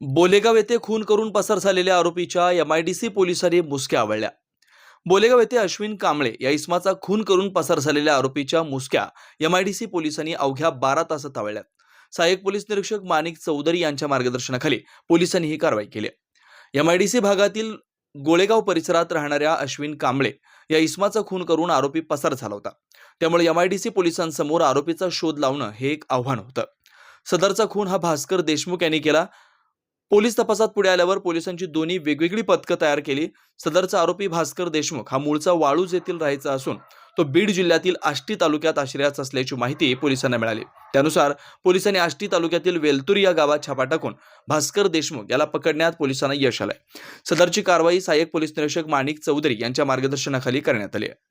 बोलेगाव येथे खून करून पसार झालेल्या आरोपीच्या एमआयडीसी पोलिसांनी मुसक्या आवळल्या. बोलेगाव येथे अश्विन कांबळे या इस्माचा खून करून पसार झालेल्या आरोपीच्या मुसक्या एमआयडीसी पोलिसांनी अवघ्या बारा तासात आवळल्या. सहाय्यक पोलीस निरीक्षक माणिक चौधरी यांच्या मार्गदर्शनाखाली पोलिसांनी ही कारवाई केली. एमआयडीसी भागातील गोळेगाव परिसरात राहणाऱ्या अश्विन कांबळे या इस्माचा खून करून आरोपी पसार झाला होता. त्यामुळे एमआयडीसी पोलिसांसमोर आरोपीचा शोध लावणं हे एक आव्हान होतं. सदरचा खून हा भास्कर देशमुख यांनी केला. पोलीस तपासात पुढे आल्यावर पोलिसांची दोन्ही वेगवेगळी पथकं तयार केली. सदरचा आरोपी भास्कर देशमुख हा मूळचा वाळूज येथील राहायचा असून तो बीड जिल्ह्यातील आष्टी तालुक्यात आश्रयात असल्याची माहिती पोलिसांना मिळाली. त्यानुसार पोलिसांनी आष्टी तालुक्यातील वेलतूर या गावात छापा टाकून भास्कर देशमुख याला पकडण्यात पोलिसांना यश आलंय. सदरची कारवाई सहाय्यक पोलीस निरीक्षक माणिक चौधरी यांच्या मार्गदर्शनाखाली करण्यात आली आहे.